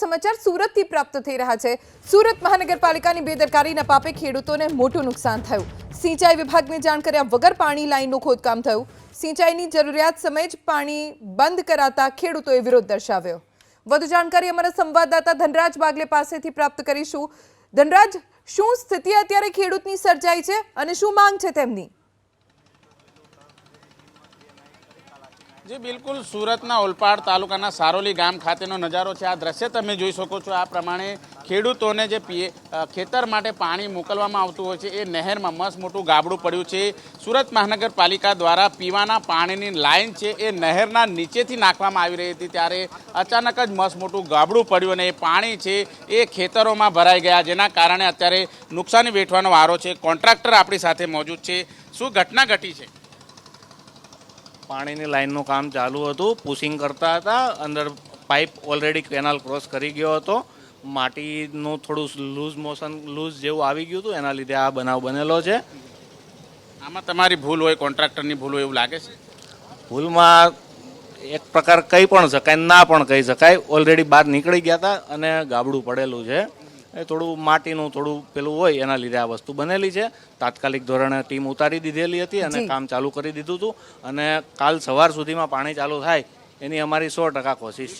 સમાચાર સુરતથી પ્રાપ્ત થઈ રહ્યા છે. સુરત મહાનગરપાલિકાની બેદરકારીના પાપે ખેડૂતોને મોટું નુકસાન થયું. સિંચાઈ વિભાગને જાણ કર્યા વગર પાણી લાઈનનું ખોદકામ થયું. સિંચાઈની જરૂરિયાત સમયે જ પાણી બંધ કરાતા ખેડૂતોએ વિરોધ દર્શાવ્યો. વધુ જાણકારી અમારા સંવાદદાતા ધનરાજ બાગલે પાસેથી પ્રાપ્ત કરીશું. ધનરાજ, શું સ્થિતિ અત્યારે ખેડૂતની સર્જાઈ છે અને શું માંગ છે તેમની? જી, બિલકુલ. સુરતના ઓલપાડ તાલુકાના સારોલી ગામ ખાતેનો નજારો છે. આ દ્રશ્ય તમે જોઈ શકો છો. આ પ્રમાણે ખેડૂતોને જે પીએ ખેતર માટે પાણી મોકલવામાં આવતું હોય છે, એ નહેરમાં મસ્ત મોટું ગાબડું પડ્યું છે. સુરત મહાનગરપાલિકા દ્વારા પીવાના પાણીની લાઈન છે, એ નહેરના નીચેથી નાખવામાં આવી રહી હતી, ત્યારે અચાનક જ મસ્ત મોટું ગાબડું પડ્યું અને એ પાણી છે, એ ખેતરોમાં ભરાઈ ગયા. જેના કારણે અત્યારે નુકસાની વેઠવાનો વારો છે. કોન્ટ્રાક્ટર આપણી સાથે મોજૂદ છે. શું ઘટના ઘટી છે? પાણીની લાઈનનું કામ ચાલુ હતું. પુશિંગ કરતા હતા. અંદર પાઇપ ઓલરેડી કેનાલ ક્રોસ કરી ગયો હતો. માટીનું થોડું લૂઝ મોશન લૂઝ જેવું આવી ગયું હતું. એના લીધે આ બનાવ બનેલો છે. આમાં તમારી ભૂલ હોય કોન્ટ્રાક્ટરની ભૂલ હોય એવું લાગે છે? ભૂલમાં એક પ્રકાર કહી પણ શકાય ના પણ કહી શકાય. ઓલરેડી બહાર નીકળી ગયા હતા અને ગાબડું પડેલું છે. એ થોડું માટીનું થોડું પેલું હોય એના લીધે આ વસ્તુ બનેલી છે. તાત્કાલિક ધોરણે ટીમ ઉતારી દીધેલી હતી અને કામ ચાલુ કરી દીધું હતું. અને કાલ સવાર સુધીમાં પાણી ચાલુ થાય એની અમારી સો ટકા કોશિશ